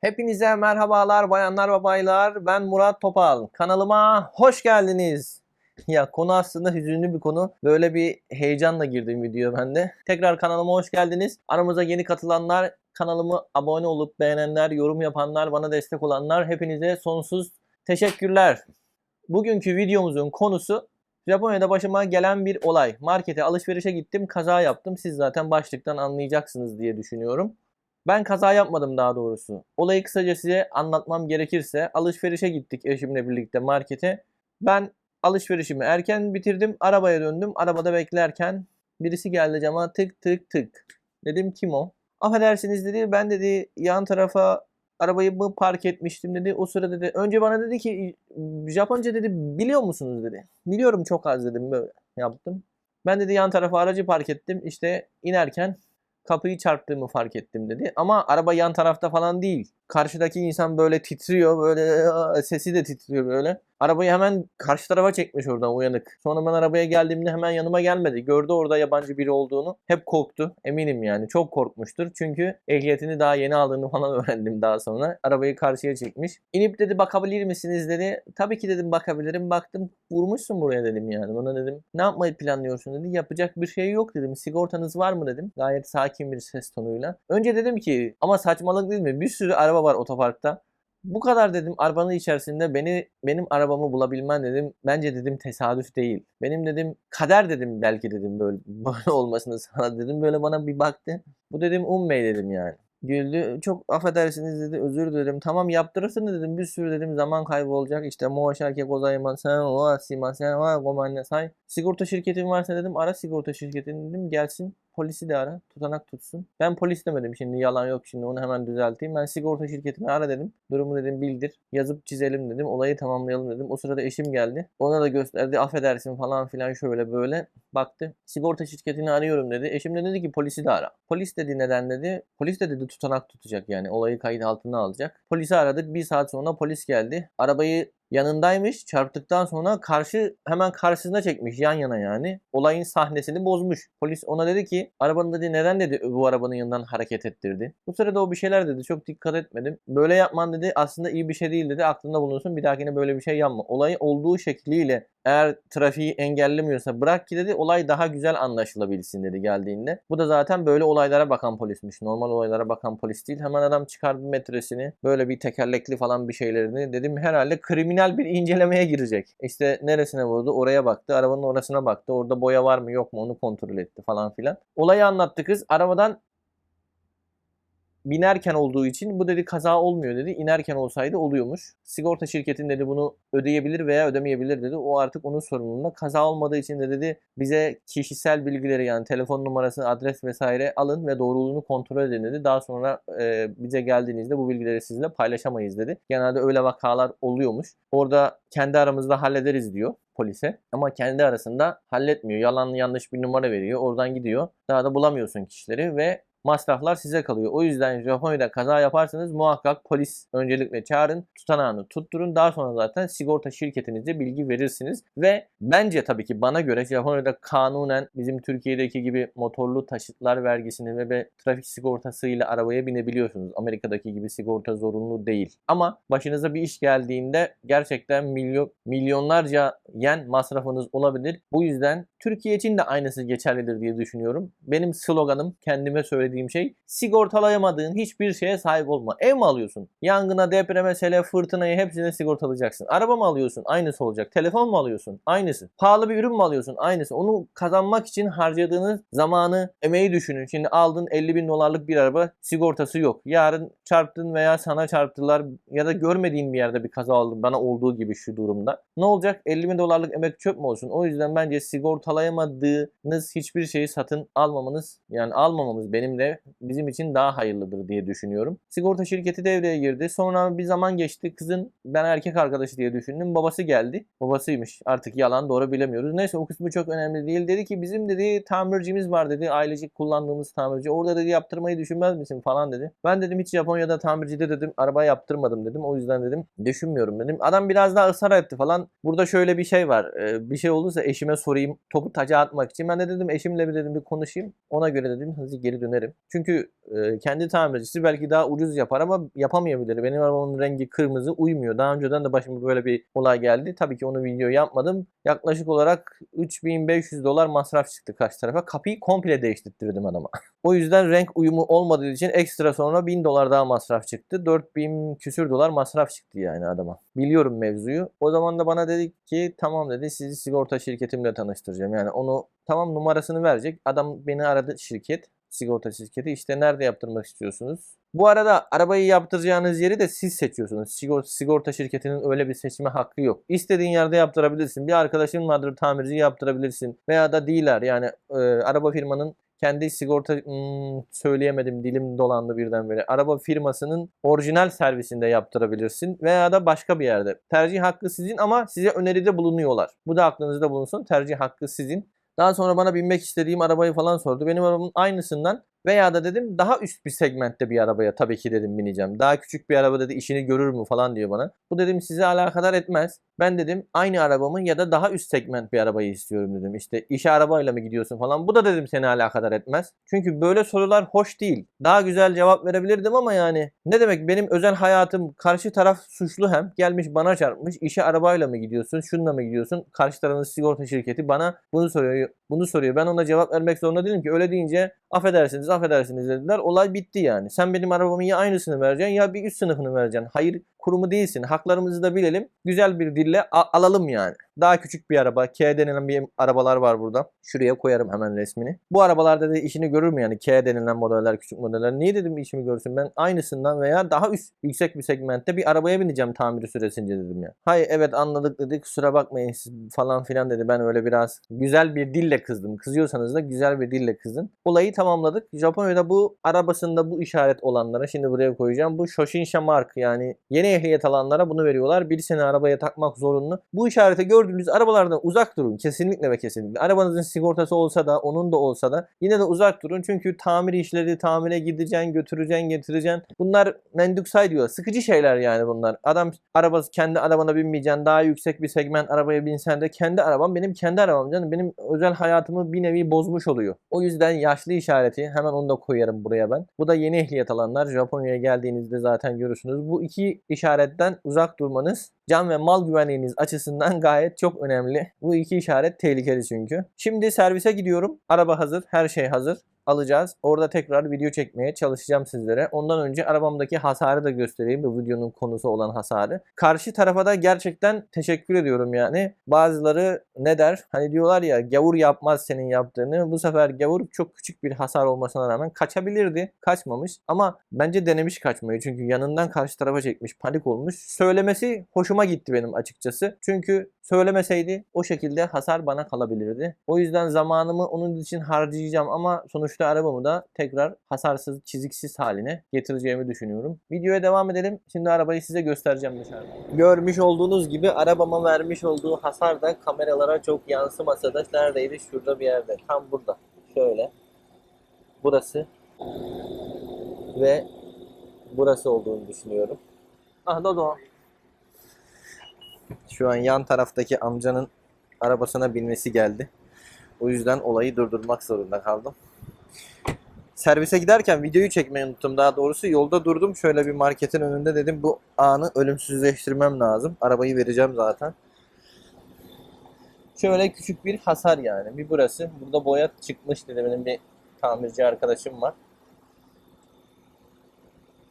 Hepinize merhabalar bayanlar ve baylar. Ben Murat Topal. Kanalıma hoş geldiniz. Ya konu aslında hüzünlü bir konu. Böyle bir heyecanla girdim video ben de. Tekrar kanalıma hoş geldiniz. Aramıza yeni katılanlar, kanalımı abone olup beğenenler, yorum yapanlar, bana destek olanlar hepinize sonsuz teşekkürler. Bugünkü videomuzun konusu Japonya'da başıma gelen bir olay. Markete alışverişe gittim, kaza yaptım. Siz zaten başlıktan anlayacaksınız diye düşünüyorum. Ben kaza yapmadım daha doğrusu. Olayı kısaca size anlatmam gerekirse alışverişe gittik eşimle birlikte markete. Ben alışverişimi erken bitirdim. Arabaya döndüm. Arabada beklerken birisi geldi cama tık tık tık. Dedim kim o? Affedersiniz dedi. Ben dedi yan tarafa arabayı mı park etmiştim dedi. O sırada dedi. Önce bana dedi ki Japonca dedi biliyor musunuz dedi. Biliyorum çok az dedim böyle yaptım. Ben dedi yan tarafa aracı park ettim. İşte inerken kapıyı çarptığımı fark ettim dedi. Ama araba yan tarafta falan değil. Karşıdaki insan böyle titriyor. Böyle sesi de titriyor böyle. Arabayı hemen karşı tarafa çekmiş oradan uyanık. Sonra ben arabaya geldiğimde hemen yanıma gelmedi. Gördü orada yabancı biri olduğunu. Hep korktu. Eminim yani. Çok korkmuştur. Çünkü ehliyetini daha yeni aldığını falan öğrendim daha sonra. Arabayı karşıya çekmiş. İnip dedi bakabilir misiniz dedi. Tabii ki dedim bakabilirim. Baktım vurmuşsun buraya dedim yani. Ona dedim ne yapmayı planlıyorsun dedi. Yapacak bir şey yok dedim. Sigortanız var mı dedim. Gayet sakin bir ses tonuyla. Önce dedim ki ama saçmalık değil mi? Bir sürü araba var otoparkta. Bu kadar dedim arabanın içerisinde beni benim arabamı bulabilmen dedim. Bence dedim tesadüf değil. Benim dedim kader dedim belki dedim böyle böyle olmasını sana dedim. Böyle bana bir baktı. Bu dedim Ummey dedim yani. Güldü. Çok affedersiniz dedi. Özür dilerim. Tamam yaptırırsın dedim. Bir sürü dedim zaman kaybı olacak. İşte moşake gozaimasen wa simasen wa gomennesai. Sigorta şirketin varsa dedim ara sigorta şirketini dedim. Gelsin polisi de ara. Tutanak tutsun. Ben polis demedim şimdi yalan yok şimdi onu hemen düzelteyim. Ben sigorta şirketini ara dedim. Durumu dedim bildir. Yazıp çizelim dedim. Olayı tamamlayalım dedim. O sırada eşim geldi. Ona da gösterdi. Affedersin falan filan şöyle böyle. Baktı. Sigorta şirketini arıyorum dedi. Eşim de dedi ki polisi de ara. Polis dedi neden dedi. Polis de dedi tutanak tutacak yani. Olayı kayıt altına alacak. Polisi aradık. Bir saat sonra polis geldi. Arabayı yanındaymış. Çarptıktan sonra karşı hemen karşısına çekmiş yan yana yani. Olayın sahnesini bozmuş. Polis ona dedi ki arabanın dedi neden dedi bu arabanın yanından hareket ettirdi. Bu sırada o bir şeyler dedi. Çok dikkat etmedim. Böyle yapman dedi aslında iyi bir şey değil dedi. Aklında bulunsun bir dahakine böyle bir şey yapma. Olayı olduğu şekliyle eğer trafiği engellemiyorsa bırak ki dedi olay daha güzel anlaşılabilsin dedi geldiğinde. Bu da zaten böyle olaylara bakan polismiş. Normal olaylara bakan polis değil. Hemen adam çıkardı metresini. Böyle bir tekerlekli falan bir şeylerini. Dedim herhalde kriminal bir incelemeye girecek. İşte neresine vurdu? Oraya baktı. Arabanın orasına baktı. Orada boya var mı yok mu onu kontrol etti falan filan. Olayı anlattı kız. Arabadan binerken olduğu için bu dedi kaza olmuyor dedi. İnerken olsaydı oluyormuş. Sigorta şirketin dedi bunu ödeyebilir veya ödemeyebilir dedi. O artık onun sorumluluğunda. Kaza olmadığı için de dedi bize kişisel bilgileri yani telefon numarası, adres vesaire alın ve doğruluğunu kontrol edin dedi. Daha sonra e, bize geldiğinizde bu bilgileri sizinle paylaşamayız dedi. Genelde öyle vakalar oluyormuş. Orada kendi aramızda hallederiz diyor polise ama kendi arasında halletmiyor. Yalan yanlış bir numara veriyor. Oradan gidiyor. Daha da bulamıyorsun kişileri ve masraflar size kalıyor. O yüzden Japonya'da kaza yaparsanız muhakkak polis öncelikle çağırın, tutanağını tutturun. Daha sonra zaten sigorta şirketinize bilgi verirsiniz. Ve bence tabii ki bana göre Japonya'da kanunen bizim Türkiye'deki gibi motorlu taşıtlar vergisini ve, ve trafik sigortasıyla arabaya binebiliyorsunuz. Amerika'daki gibi sigorta zorunlu değil. Ama başınıza bir iş geldiğinde gerçekten milyon milyonlarca yen masrafınız olabilir. Bu yüzden Türkiye için de aynısı geçerlidir diye düşünüyorum. Benim sloganım kendime söylediğim şey sigortalayamadığın hiçbir şeye sahip olma. Ev mi alıyorsun? Yangına, depreme, sele, fırtınayı hepsini sigortalayacaksın. Araba mı alıyorsun? Aynısı olacak. Telefon mu alıyorsun? Aynısı. Pahalı bir ürün mü alıyorsun? Aynısı. Onu kazanmak için harcadığınız zamanı, emeği düşünün. Şimdi aldın 50 bin dolarlık bir araba sigortası yok. Yarın çarptın veya sana çarptılar ya da görmediğin bir yerde bir kaza oldu. Bana olduğu gibi şu durumda. Ne olacak? 50 bin dolarlık emek çöp mü olsun? O yüzden bence sigortalayamadığınız hiçbir şeyi satın almamanız yani almamamız benim de bizim için daha hayırlıdır diye düşünüyorum. Sigorta şirketi devreye girdi. Sonra bir zaman geçti. Kızın ben erkek arkadaşı diye düşündüm. Babası geldi. Babasıymış. Artık yalan doğru bilemiyoruz. Neyse o kısmı çok önemli değil. Dedi ki bizim dedi tamircimiz var dedi. Ailecik kullandığımız tamirci. Orada dedi yaptırmayı düşünmez misin falan dedi. Ben dedim hiç Japonya'da tamircide dedim araba yaptırmadım dedim. O yüzden dedim düşünmüyorum dedim. Adam biraz daha ısrar etti falan. Burada şöyle bir şey var. Ee, bir şey olursa eşime sorayım topu taca atmak için. Ben de dedim eşimle bir dedim bir konuşayım. Ona göre dedim hızlı geri dönerim. Derim. Çünkü e, kendi tamircisi belki daha ucuz yapar ama yapamayabilir. Benim arabamın rengi kırmızı uymuyor. Daha önceden de başıma böyle bir olay geldi. Tabii ki onu video yapmadım. Yaklaşık olarak 3500 dolar masraf çıktı karşı tarafa. Kapıyı komple değiştirdim adama. O yüzden renk uyumu olmadığı için ekstra sonra 1000 dolar daha masraf çıktı. 4000 küsür dolar masraf çıktı yani adama. Biliyorum mevzuyu. O zaman da bana dedi ki tamam dedi sizi sigorta şirketimle tanıştıracağım. Yani onu tamam numarasını verecek. Adam beni aradı şirket sigorta şirketi. İşte nerede yaptırmak istiyorsunuz? Bu arada arabayı yaptıracağınız yeri de siz seçiyorsunuz. Sigorta, sigorta şirketinin öyle bir seçme hakkı yok. İstediğin yerde yaptırabilirsin. Bir arkadaşın vardır tamirci yaptırabilirsin. Veya da dealer yani e, araba firmanın kendi sigorta hmm, söyleyemedim dilim dolandı birdenbire. Araba firmasının orijinal servisinde yaptırabilirsin veya da başka bir yerde. Tercih hakkı sizin ama size öneride bulunuyorlar. Bu da aklınızda bulunsun. Tercih hakkı sizin. Daha sonra bana binmek istediğim arabayı falan sordu. Benim arabamın aynısından veya da dedim daha üst bir segmentte bir arabaya tabii ki dedim bineceğim. Daha küçük bir araba dedi işini görür mü falan diyor bana. Bu dedim size alakadar etmez. Ben dedim aynı arabamın ya da daha üst segment bir arabayı istiyorum dedim. İşte işe arabayla mı gidiyorsun falan. Bu da dedim seni alakadar etmez. Çünkü böyle sorular hoş değil. Daha güzel cevap verebilirdim ama yani ne demek benim özel hayatım karşı taraf suçlu hem gelmiş bana çarpmış. İşe arabayla mı gidiyorsun? Şununla mı gidiyorsun? Karşı tarafın sigorta şirketi bana bunu soruyor. Bunu soruyor. Ben ona cevap vermek zorunda değilim ki. Öyle deyince affedersiniz affedersiniz dediler. Olay bitti yani. Sen benim arabamın ya aynısını vereceksin ya bir üst sınıfını vereceksin. Hayır kurumu değilsin. Haklarımızı da bilelim. Güzel bir dille alalım yani. Daha küçük bir araba. K denilen bir arabalar var burada. Şuraya koyarım hemen resmini. Bu arabalarda da işini görür mü yani? K denilen modeller, küçük modeller. Niye dedim işimi görsün? Ben aynısından veya daha üst, yüksek bir segmentte bir arabaya bineceğim tamiri süresince dedim ya. Hayır evet anladık dedi. Kusura bakmayın siz falan filan dedi. Ben öyle biraz güzel bir dille kızdım. Kızıyorsanız da güzel bir dille kızın. Olayı tamamladık. Japonya'da bu arabasında bu işaret olanlara şimdi buraya koyacağım. Bu Shoshinsha Mark yani yeni ehliyet alanlara bunu veriyorlar. Bir sene arabaya takmak zorunlu. Bu işareti gördüğünüz arabalardan uzak durun. Kesinlikle ve kesinlikle. Arabanızın sigortası olsa da onun da olsa da yine de uzak durun. Çünkü tamir işleri tamire gideceksin, götüreceksin, getireceksin. Bunlar menduksay diyor. Sıkıcı şeyler yani bunlar. Adam arabası kendi arabana binmeyeceksin. Daha yüksek bir segment arabaya binsen de kendi arabam benim kendi arabam canım. Benim özel hayatımı bir nevi bozmuş oluyor. O yüzden yaşlı işareti hemen onu da koyarım buraya ben. Bu da yeni ehliyet alanlar. Japonya'ya geldiğinizde zaten görürsünüz. Bu iki işaretten uzak durmanız can ve mal güvenliğiniz açısından gayet çok önemli. Bu iki işaret tehlikeli çünkü. Şimdi servise gidiyorum. Araba hazır, her şey hazır alacağız. Orada tekrar video çekmeye çalışacağım sizlere. Ondan önce arabamdaki hasarı da göstereyim. Bu videonun konusu olan hasarı. Karşı tarafa da gerçekten teşekkür ediyorum yani. Bazıları ne der? Hani diyorlar ya gavur yapmaz senin yaptığını. Bu sefer gavur çok küçük bir hasar olmasına rağmen kaçabilirdi. Kaçmamış ama bence denemiş kaçmayı. Çünkü yanından karşı tarafa çekmiş. Panik olmuş. Söylemesi hoşuma gitti benim açıkçası. Çünkü söylemeseydi o şekilde hasar bana kalabilirdi. O yüzden zamanımı onun için harcayacağım ama sonuçta arabamı da tekrar hasarsız, çiziksiz haline getireceğimi düşünüyorum. Videoya devam edelim. Şimdi arabayı size göstereceğim dışarıda. Görmüş olduğunuz gibi arabama vermiş olduğu hasar da kameralara çok yansımasa da neredeydi? Şurada bir yerde. Tam burada. Şöyle. Burası. Ve burası olduğunu düşünüyorum. Ah Dodo. Şu an yan taraftaki amcanın arabasına binmesi geldi. O yüzden olayı durdurmak zorunda kaldım. Servise giderken videoyu çekmeyi unuttum. Daha doğrusu yolda durdum. Şöyle bir marketin önünde dedim bu anı ölümsüzleştirmem lazım. Arabayı vereceğim zaten. Şöyle küçük bir hasar yani. Bir burası. Burada boya çıkmış dedi. Benim bir tamirci arkadaşım var.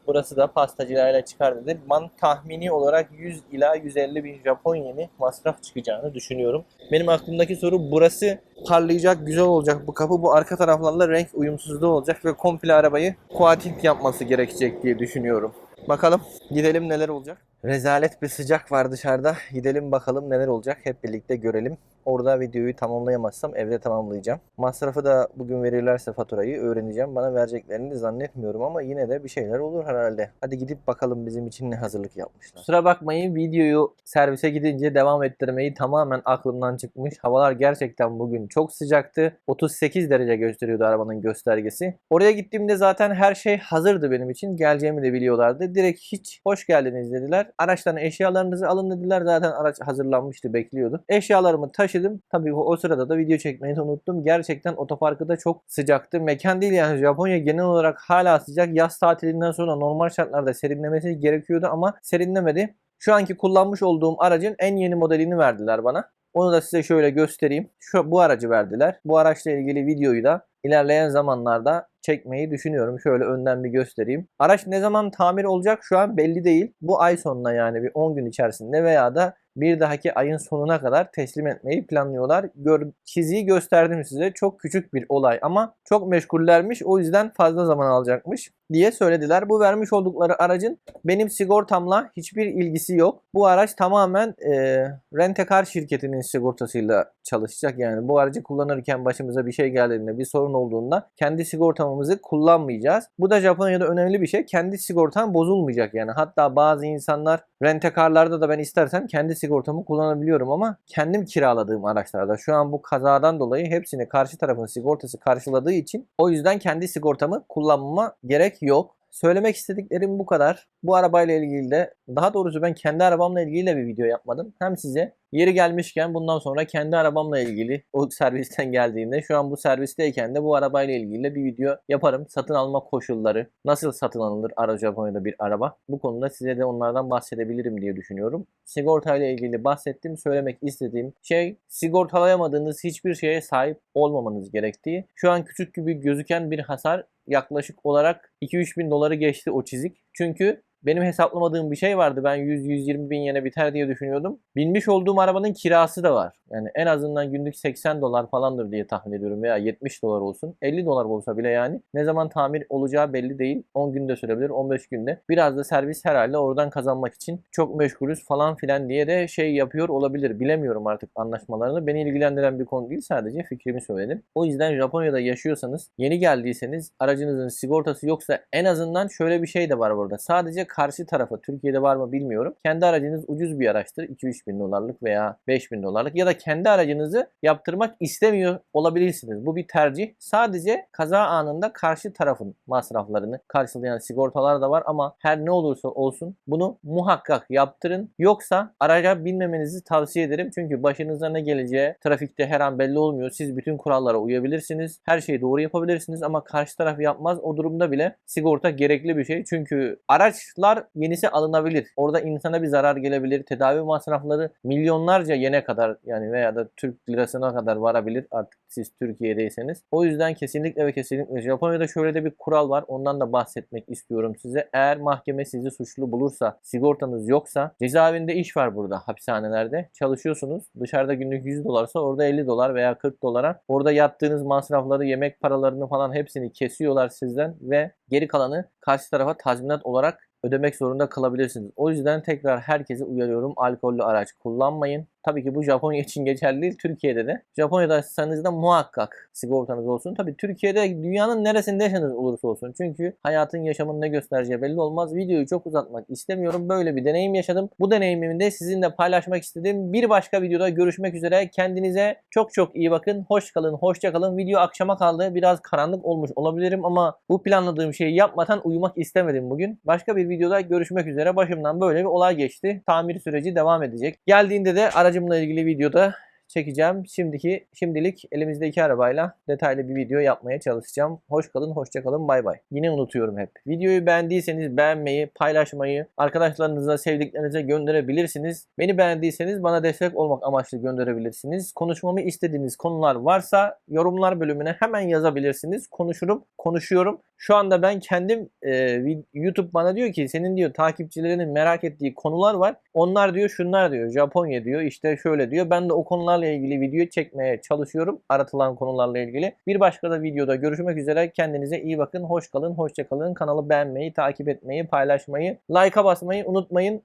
Burası da pastacılarla çıkar dedi. Ben tahmini olarak 100 ila 150 bin Japon yeni masraf çıkacağını düşünüyorum. Benim aklımdaki soru burası parlayacak, güzel olacak bu kapı. Bu arka taraflarla renk uyumsuzluğu olacak ve komple arabayı kuatint yapması gerekecek diye düşünüyorum. Bakalım gidelim neler olacak. Rezalet bir sıcak var dışarıda. Gidelim bakalım neler olacak. Hep birlikte görelim. Orada videoyu tamamlayamazsam evde tamamlayacağım. Masrafı da bugün verirlerse faturayı öğreneceğim. Bana vereceklerini zannetmiyorum ama yine de bir şeyler olur herhalde. Hadi gidip bakalım bizim için ne hazırlık yapmışlar. Kusura bakmayın videoyu servise gidince devam ettirmeyi tamamen aklımdan çıkmış. Havalar gerçekten bugün çok sıcaktı. 38 derece gösteriyordu arabanın göstergesi. Oraya gittiğimde zaten her şey hazırdı benim için. Geleceğimi de biliyorlardı. Direkt hiç hoş geldiniz dediler. Araçtan eşyalarınızı alın dediler. Zaten araç hazırlanmıştı bekliyordu. Eşyalarımı taşıdım. Tabii o, sırada da video çekmeyi unuttum. Gerçekten otoparkı da çok sıcaktı. Mekan değil yani Japonya genel olarak hala sıcak. Yaz tatilinden sonra normal şartlarda serinlemesi gerekiyordu ama serinlemedi. Şu anki kullanmış olduğum aracın en yeni modelini verdiler bana. Onu da size şöyle göstereyim. Şu bu aracı verdiler. Bu araçla ilgili videoyu da ilerleyen zamanlarda çekmeyi düşünüyorum. Şöyle önden bir göstereyim. Araç ne zaman tamir olacak şu an belli değil. Bu ay sonuna yani bir 10 gün içerisinde veya da bir dahaki ayın sonuna kadar teslim etmeyi planlıyorlar. Gör, çiziyi gösterdim size. Çok küçük bir olay ama çok meşgullermiş. O yüzden fazla zaman alacakmış diye söylediler. Bu vermiş oldukları aracın benim sigortamla hiçbir ilgisi yok. Bu araç tamamen e, Rentekar şirketinin sigortasıyla çalışacak. Yani bu aracı kullanırken başımıza bir şey geldiğinde, bir sorun olduğunda kendi sigortamızı kullanmayacağız. Bu da Japonya'da önemli bir şey. Kendi sigortan bozulmayacak yani. Hatta bazı insanlar rentekarlarda da ben istersem kendi sigortamı kullanabiliyorum ama kendim kiraladığım araçlarda şu an bu kazadan dolayı hepsini karşı tarafın sigortası karşıladığı için o yüzden kendi sigortamı kullanmama gerek yok. Söylemek istediklerim bu kadar. Bu arabayla ilgili de daha doğrusu ben kendi arabamla ilgili de bir video yapmadım. Hem size yeri gelmişken bundan sonra kendi arabamla ilgili o servisten geldiğinde şu an bu servisteyken de bu arabayla ilgili de bir video yaparım. Satın alma koşulları, nasıl satın alınır ara Japonya'da bir araba. Bu konuda size de onlardan bahsedebilirim diye düşünüyorum. Sigortayla ilgili bahsettim. Söylemek istediğim şey sigortalayamadığınız hiçbir şeye sahip olmamanız gerektiği. Şu an küçük gibi gözüken bir hasar yaklaşık olarak 2-3 bin doları geçti o çizik. Çünkü benim hesaplamadığım bir şey vardı. Ben 100-120 bin yene biter diye düşünüyordum. Binmiş olduğum arabanın kirası da var. Yani en azından günlük 80 dolar falandır diye tahmin ediyorum veya 70 dolar olsun. 50 dolar olsa bile yani ne zaman tamir olacağı belli değil. 10 günde sürebilir, 15 günde. Biraz da servis herhalde oradan kazanmak için çok meşgulüz falan filan diye de şey yapıyor olabilir. Bilemiyorum artık anlaşmalarını. Beni ilgilendiren bir konu değil sadece fikrimi söyledim. O yüzden Japonya'da yaşıyorsanız, yeni geldiyseniz, aracınızın sigortası yoksa en azından şöyle bir şey de var burada. Sadece karşı tarafa, Türkiye'de var mı bilmiyorum. Kendi aracınız ucuz bir araçtır. 2-3 bin dolarlık veya 5 bin dolarlık ya da kendi aracınızı yaptırmak istemiyor olabilirsiniz. Bu bir tercih. Sadece kaza anında karşı tarafın masraflarını karşılayan sigortalar da var ama her ne olursa olsun bunu muhakkak yaptırın. Yoksa araca binmemenizi tavsiye ederim. Çünkü başınıza ne geleceği trafikte her an belli olmuyor. Siz bütün kurallara uyabilirsiniz. Her şeyi doğru yapabilirsiniz ama karşı taraf yapmaz. O durumda bile sigorta gerekli bir şey. Çünkü araçlar yenisi alınabilir. Orada insana bir zarar gelebilir. Tedavi masrafları milyonlarca yene kadar yani veya da Türk lirasına kadar varabilir artık siz Türkiye'deyseniz. O yüzden kesinlikle ve kesinlikle Japonya'da şöyle de bir kural var. Ondan da bahsetmek istiyorum size. Eğer mahkeme sizi suçlu bulursa, sigortanız yoksa cezaevinde iş var burada hapishanelerde. Çalışıyorsunuz. Dışarıda günlük 100 dolarsa orada 50 dolar veya 40 dolara. Orada yattığınız masrafları, yemek paralarını falan hepsini kesiyorlar sizden ve geri kalanı karşı tarafa tazminat olarak ödemek zorunda kalabilirsiniz. O yüzden tekrar herkese uyarıyorum. Alkollü araç kullanmayın. Tabii ki bu Japonya için geçerli değil. Türkiye'de de. Japonya'daysanız da muhakkak sigortanız olsun. Tabii Türkiye'de dünyanın neresinde yaşadığınız olursa olsun. Çünkü hayatın yaşamın ne göstereceği belli olmaz. Videoyu çok uzatmak istemiyorum. Böyle bir deneyim yaşadım. Bu deneyimimi de sizinle paylaşmak istedim. Bir başka videoda görüşmek üzere. Kendinize çok çok iyi bakın. Hoş kalın, hoşça kalın. Video akşama kaldı. Biraz karanlık olmuş olabilirim ama bu planladığım şeyi yapmadan uyumak istemedim bugün. Başka bir videoda görüşmek üzere. Başımdan böyle bir olay geçti. Tamir süreci devam edecek. Geldiğinde de aracımla ilgili videoda çekeceğim. Şimdiki şimdilik elimizde iki arabayla detaylı bir video yapmaya çalışacağım. Hoş kalın, hoşça kalın, bay bay. Yine unutuyorum hep. Videoyu beğendiyseniz beğenmeyi, paylaşmayı, arkadaşlarınıza, sevdiklerinize gönderebilirsiniz. Beni beğendiyseniz bana destek olmak amaçlı gönderebilirsiniz. Konuşmamı istediğiniz konular varsa yorumlar bölümüne hemen yazabilirsiniz. Konuşurum, konuşuyorum. Şu anda ben kendim e, YouTube bana diyor ki senin diyor takipçilerinin merak ettiği konular var. Onlar diyor şunlar diyor. Japonya diyor işte şöyle diyor. Ben de o konularla ilgili video çekmeye çalışıyorum. Aratılan konularla ilgili. Bir başka da videoda görüşmek üzere. Kendinize iyi bakın. Hoş kalın. Hoşça kalın. Kanalı beğenmeyi, takip etmeyi, paylaşmayı, like'a basmayı unutmayın.